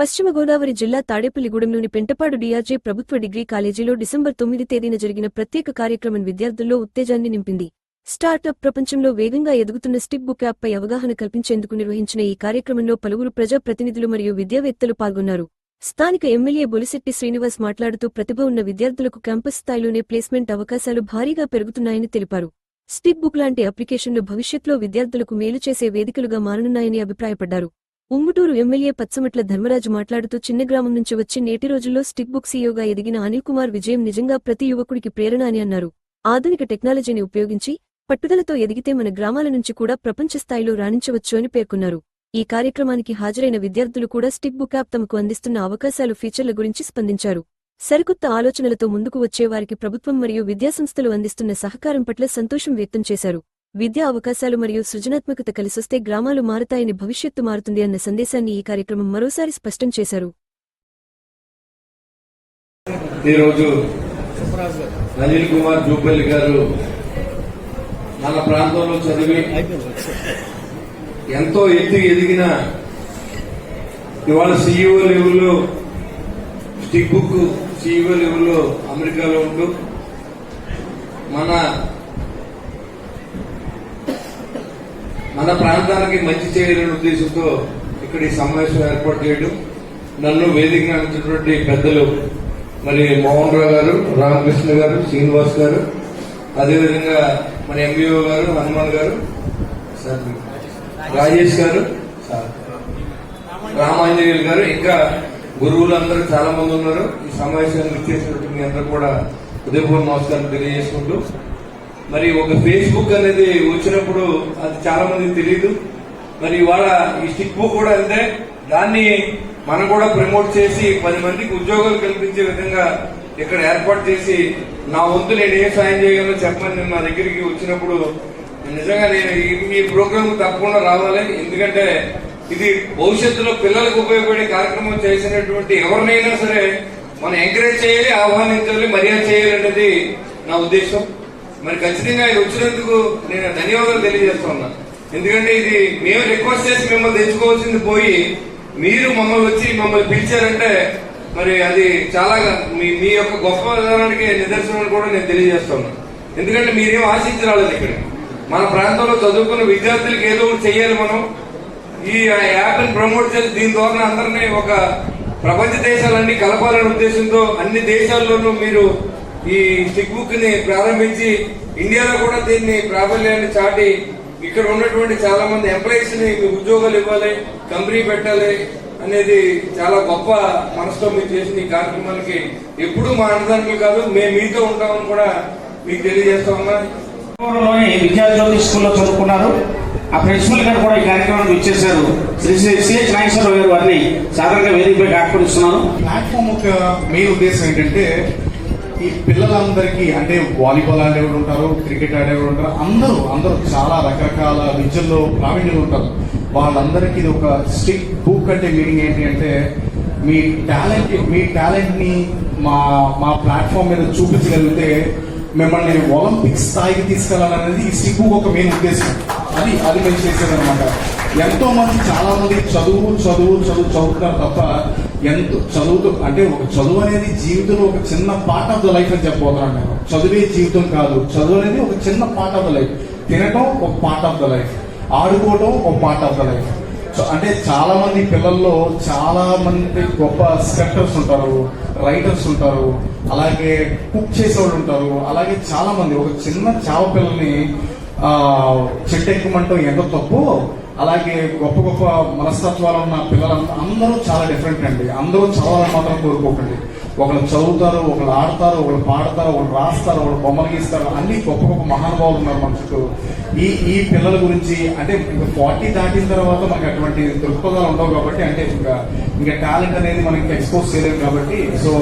పశ్చిమ గోదావరి జిల్లా తాడేపల్లిగూడెంలోని పెంటపాడు డిఆర్జే ప్రభుత్వ డిగ్రీ కాలేజీలో డిసెంబర్ తొమ్మిది తేదీన జరిగిన ప్రత్యేక కార్యక్రమం విద్యార్థుల్లో ఉత్తేజాన్ని నింపింది. స్టార్టప్ ప్రపంచంలో వేగంగా ఎదుగుతున్న స్టిక్ బుక్ యాప్పై అవగాహన కల్పించేందుకు నిర్వహించిన ఈ కార్యక్రమంలో పలువురు ప్రజా ప్రతినిధులు మరియు విద్యావేత్తలు పాల్గొన్నారు. స్థానిక ఎమ్మెల్యే బొలిశెట్టి శ్రీనివాస్ మాట్లాడుతూ ప్రతిభ ఉన్న విద్యార్థులకు క్యాంపస్ స్థాయిలోనే ప్లేస్మెంట్ అవకాశాలు భారీగా పెరుగుతున్నాయని తెలిపారు. స్టిక్ బుక్ లాంటి అప్లికేషన్లు భవిష్యత్లో విద్యార్థులకు మేలు చేసే వేదికలుగా మారనున్నాయని అభిప్రాయపడ్డారు. ఉంగుటూరు ఎమ్మెల్యే పచ్చమట్ల ధర్మరాజు మాట్లాడుతూ చిన్న గ్రామం నుంచి వచ్చి నేటి రోజుల్లో స్టిక్ బుక్ సీఈఓగా ఎదిగిన అనిల్ కుమార్ విజయం నిజంగా ప్రతి యువకుడికి ప్రేరణ అని అన్నారు. ఆధునిక టెక్నాలజీని ఉపయోగించి పట్టుదలతో ఎదిగితే మన గ్రామాల నుంచి కూడా ప్రపంచ స్థాయిలో రాణించవచ్చు అని పేర్కొన్నారు. ఈ కార్యక్రమానికి హాజరైన విద్యార్థులు కూడా స్టిక్ బుక్ యాప్ తమకు అందిస్తున్న అవకాశాలు ఫీచర్ల గురించి స్పందించారు. సరికొత్త ఆలోచనలతో ముందుకు వచ్చే వారికి ప్రభుత్వం మరియు విద్యాసంస్థలు అందిస్తున్న సహకారం పట్ల సంతోషం వ్యక్తం చేశారు. విద్యా అవకాశాలు మరియు సృజనాత్మకత కలిసొస్తే గ్రామాలు మారతాయని భవిష్యత్తు మారుతుంది అన్న సందేశాన్ని ఈ కార్యక్రమం మరోసారి స్పష్టం చేశారు. ఈరోజు అనిల్ కుమార్ జూపల్లి గారు మన ప్రాంతంలో చదివి ఎంతో ఎత్తు ఎదిగిన ఇవాళ సీఈఓ లెవెల్లో స్టిక్ బుక్ సీఈఓ లెవెల్లో అమెరికాలో ఉంటూ మన మన ప్రాంతానికి మంచి చేయాలనే ఉద్దేశంతో ఇక్కడ ఈ సమావేశం ఏర్పాటు చేయడం నన్ను వేదికగా నడిచినటువంటి పెద్దలు మరి మోహన్ రావు గారు రామకృష్ణ గారు శ్రీనివాస్ గారు అదేవిధంగా మన ఎంబీఓ గారు హనుమాన్ గారు సార్ రాజేష్ గారు సార్ రామాంజనేయులు గారు ఇంకా గురువులు అందరూ చాలా మంది ఉన్నారు. ఈ సమావేశాన్ని ఇచ్చేసినట్టు మీ అందరూ కూడా ఉదయపూర్ నమస్కారం తెలియజేసుకుంటూ మరి ఒక ఫేస్బుక్ అనేది వచ్చినప్పుడు అది చాలా మందికి తెలియదు మరి ఇవాళ ఈ స్టిక్ బుక్ కూడా అంతే. దాన్ని మనం కూడా ప్రమోట్ చేసి పది మందికి ఉద్యోగాలు కల్పించే విధంగా ఇక్కడ ఏర్పాటు చేసి నా వంతు నేను ఏ సాయం చేయగలను చెప్పమని నా దగ్గరికి వచ్చినప్పుడు నిజంగా నేను ఈ- ప్రోగ్రామ్ తప్పకుండా రావాలి. ఎందుకంటే ఇది భవిష్యత్తులో పిల్లలకు ఉపయోగపడే కార్యక్రమం చేసినటువంటి ఎవరినైనా సరే మనం ఎంకరేజ్ చేయాలి ఆహ్వానించాలి మర్యాద చేయాలి అన్నది నా ఉద్దేశం. మరి ఖచ్చితంగా ఆయన వచ్చినందుకు నేను ధన్యవాదాలు తెలియజేస్తున్నా ఎందుకంటే ఇది మేము రిక్వెస్ట్ చేసి మిమ్మల్ని తెచ్చుకోవాల్సింది పోయి మీరు మమ్మల్ని వచ్చి మమ్మల్ని పిలిచారంటే మరి అది చాలా మీ మీ యొక్క గొప్ప విధానానికి నిదర్శనం కూడా నేను తెలియజేస్తున్నా ఎందుకంటే మీరేం ఆశించరాలేదు ఇక్కడ. మన ప్రాంతంలో చదువుకున్న విద్యార్థులకు ఏదో ఒకటి చేయాలి మనం. ఈ యాప్ని ప్రమోట్ చేసి దీని ద్వారా అందరినీ ఒక ప్రపంచ దేశాలన్నీ కలపాలనే ఉద్దేశంతో అన్ని దేశాల్లోనూ మీరు ఈ స్టిక్ బుక్ని ప్రారంభించి ఇండియాలో కూడా దీన్ని ప్రాబల్యాన్ని చాటి ఇక్కడ ఉన్నటువంటి చాలా మంది ఎంప్లాయీస్ని ఉద్యోగాలు ఇవ్వాలి కంపెనీ పెట్టాలి అనేది చాలా గొప్ప మనసుతో మీరు చేసిన ఈ కార్యక్రమానికి ఎప్పుడూ మా అన్నదానికి కాదు మేము మీతో ఉంటామని కూడా మీకు తెలియజేస్తా ఉన్నా. లోని విద్యాజ్యోతి స్కూల్లో చదువుకున్నారు. ఆ ప్రిన్సిపల్ గారు కూడా ఈ కార్యక్రమానికి ఇచ్చేశారు శ్రీ శ్రీ సిహెచ్ నాగేశ్వరరావు గారు వారిని సాధారణంగా వేదికపై ఆహ్వానిస్తున్నాను ప్లాట్ఫామ్ యొక్క మెయిన్ ఉద్దేశం ఏంటంటే ఈ పిల్లలందరికీ అంటే వాలీబాల్ ఆడేవాడు ఉంటారు క్రికెట్ ఆడేవాడు ఉంటారు అందరూ అందరూ చాలా రకరకాల విద్యల్లో ప్రావీణ్యులు ఉంటారు. వాళ్ళందరికీ ఇది ఒక స్టిక్ బుక్ అంటే మీనింగ్ ఏంటి అంటే మీ టాలెంట్ మీ టాలెంట్ని మా మా ప్లాట్ఫామ్ మీద చూపించగలిగితే మిమ్మల్ని ఒలింపిక్స్ స్థాయికి తీసుకెళ్ళాలనేది ఈ స్టిక్ బుక్ ఒక మెయిన్ ఉద్దేశం. అది అది మేము చేసేదనమాట ఎంతో మంది చాలా మంది చదువు చదువు చదువు చదువుతున్నారు తప్ప ఎంతో చదువుతూ అంటే ఒక చదువు అనేది జీవితంలో ఒక చిన్న పార్ట్ ఆఫ్ ద లైఫ్ అని చెప్పబోతున్నాను నేను. చదువే జీవితం కాదు. చదువు అనేది ఒక చిన్న పార్ట్ ఆఫ్ ద లైఫ్ తినటం ఒక పార్ట్ ఆఫ్ ద లైఫ్ ఆడుకోవటం ఒక part of the life so అంటే చాలా మంది పిల్లల్లో చాలా మంది గొప్ప స్క్రిప్టర్స్ ఉంటారు రైటర్స్ ఉంటారు అలాగే కుక్ చేసేవాళ్ళు ఉంటారు అలాగే చాలా మంది ఒక చిన్న చావ పిల్లల్ని ఆ ఎంత తప్పు అలాగే గొప్ప గొప్ప మనస్తత్వాలు ఉన్న పిల్లలంతా అందరూ చాలా డిఫరెంట్ అండి. అందరూ చదవాలని మాత్రం కోరుకోకండి. ఒకళ్ళు చదువుతారు ఒకళ్ళు ఆడతారు ఒకళ్ళు పాడతారు ఒకళ్ళు రాస్తారు ఒకళ్ళు బొమ్మలు గీస్తారు అన్ని గొప్ప గొప్ప మహానుభావులు ఉన్నారు మన చుట్టూ. ఈ ఈ పిల్లల గురించి అంటే ఫార్టీ దాటిన తర్వాత మనకి అటువంటి దృక్పథాలు ఉండవు కాబట్టి అంటే ఇంకా ఇంకా టాలెంట్ అనేది మనకి ఎక్స్పోజ్ చేయలేము కాబట్టి సో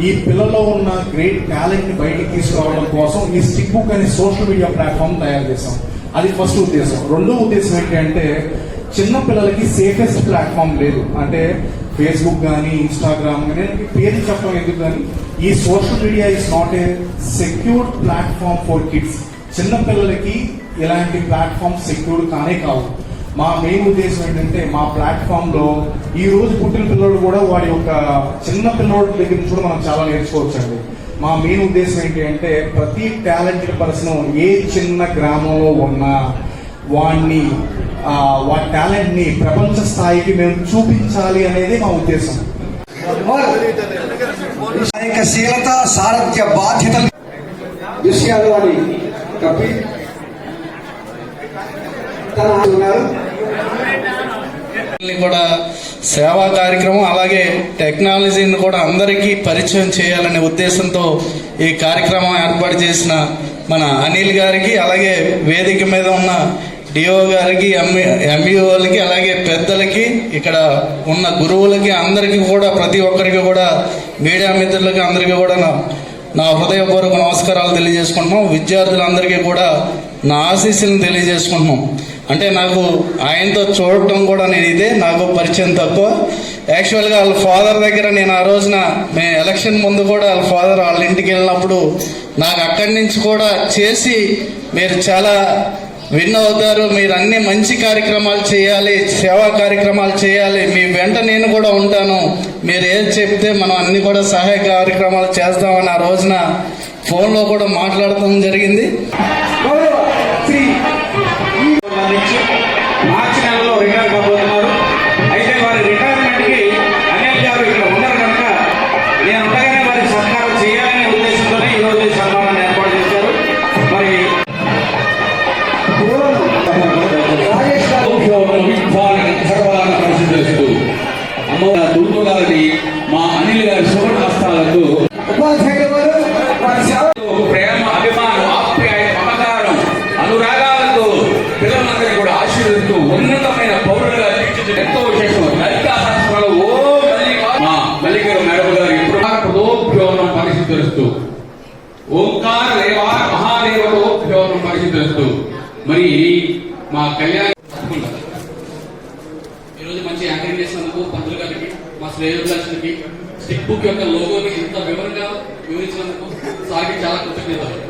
ఈ పిల్లల్లో ఉన్న గ్రేట్ టాలెంట్ని బయటికి తీసుకురావడం కోసం ఈ స్టిక్ బుక్ అనే సోషల్ మీడియా ప్లాట్ఫామ్ తయారు చేసాం అది ఫస్ట్ ఉద్దేశం. రెండో ఉద్దేశం ఏంటంటే అంటే చిన్న పిల్లలకి సేఫెస్ట్ ప్లాట్ఫామ్ లేదు. అంటే ఫేస్బుక్ కానీ ఇన్స్టాగ్రామ్ కానీ పేరు చెప్పడం ఎందుకు కానీ ఈ social media is not a secured platform for kids చిన్న పిల్లలకి ఇలాంటి ప్లాట్ఫామ్ సెక్యూర్ కానే కావు. మా మెయిన్ ఉద్దేశం ఏంటంటే మా ప్లాట్ఫామ్లో ఈ రోజు పుట్టిన పిల్లోడు కూడా వాడి యొక్క చిన్న పిల్లోడి దగ్గర నుంచి కూడా మనం చాలా నేర్చుకోవచ్చు అండి మా మెయిన్ ఉద్దేశం ఏంటి అంటే ప్రతి టాలెంటెడ్ పర్సన్ ఏ చిన్న గ్రామంలో ఉన్నా వాడిని ఆ, వాడి టాలెంట్ని ప్రపంచ స్థాయికి మేము చూపించాలి అనేది మా ఉద్దేశం. నాయకశీలత సారథ్య బాధ్యతలు. విషయాలు అని కప్పి కూడా సేవా కార్యక్రమం అలాగే టెక్నాలజీని కూడా అందరికీ పరిచయం చేయాలనే ఉద్దేశంతో ఈ కార్యక్రమం ఏర్పాటు చేసిన మన అనిల్ గారికి అలాగే వేదిక మీద ఉన్న డిఓ గారికి ఎంఈఓలకి అలాగే పెద్దలకి ఇక్కడ ఉన్న గురువులకి అందరికీ కూడా ప్రతి ఒక్కరికి కూడా మీడియా మిత్రులకి అందరికీ కూడా నా నా హృదయపూర్వక నమస్కారాలు తెలియజేసుకుంటున్నాం. విద్యార్థులందరికీ కూడా నా ఆశీస్సులను తెలియజేసుకుంటున్నాం. అంటే నాకు ఆయనతో చూడటం కూడా నేను ఇదే నాకు పరిచయం తక్కువ. యాక్చువల్గా వాళ్ళ ఫాదర్ దగ్గర నేను ఆ రోజున మేము ఎలక్షన్ ముందు కూడా వాళ్ళ ఫాదర్ వాళ్ళ ఇంటికి వెళ్ళినప్పుడు నాకు అక్కడి నుంచి కూడా చేసి మీరు చాలా విన్ అవుతారు మీరు అన్ని మంచి కార్యక్రమాలు చేయాలి సేవా కార్యక్రమాలు చేయాలి. మీ వెంట నేను కూడా ఉంటాను. మీరు ఏది చెప్తే మనం అన్ని కూడా సహాయ కార్యక్రమాలు చేస్తామని ఆ రోజున ఫోన్లో కూడా మాట్లాడటం జరిగింది. ఆశీర్వదిస్తూ ఉన్నతమైన పౌరులుగా తీర్చిదిద్దే ఎంతో విశేషం. లలితా శాస్త్రాలు ఓ మల్లిక మా మల్లిక మేడం గారు ఎప్పుడు పదోభ్యోనం పరిశీలిస్తూ ఓంకార దేవా మహాదేవతోభ్యోనం మరి మా కళ్యాణ ఈరోజు మంచి యాంకరింగ్ చేసినందుకు పంతులు గారికి మా శ్రేయోభిలాషులకి స్టిక్ బుక్ యొక్క లోగోని ఇంత వివరంగా వివరించినందుకు సార్కి చాలా కృతజ్ఞతలు.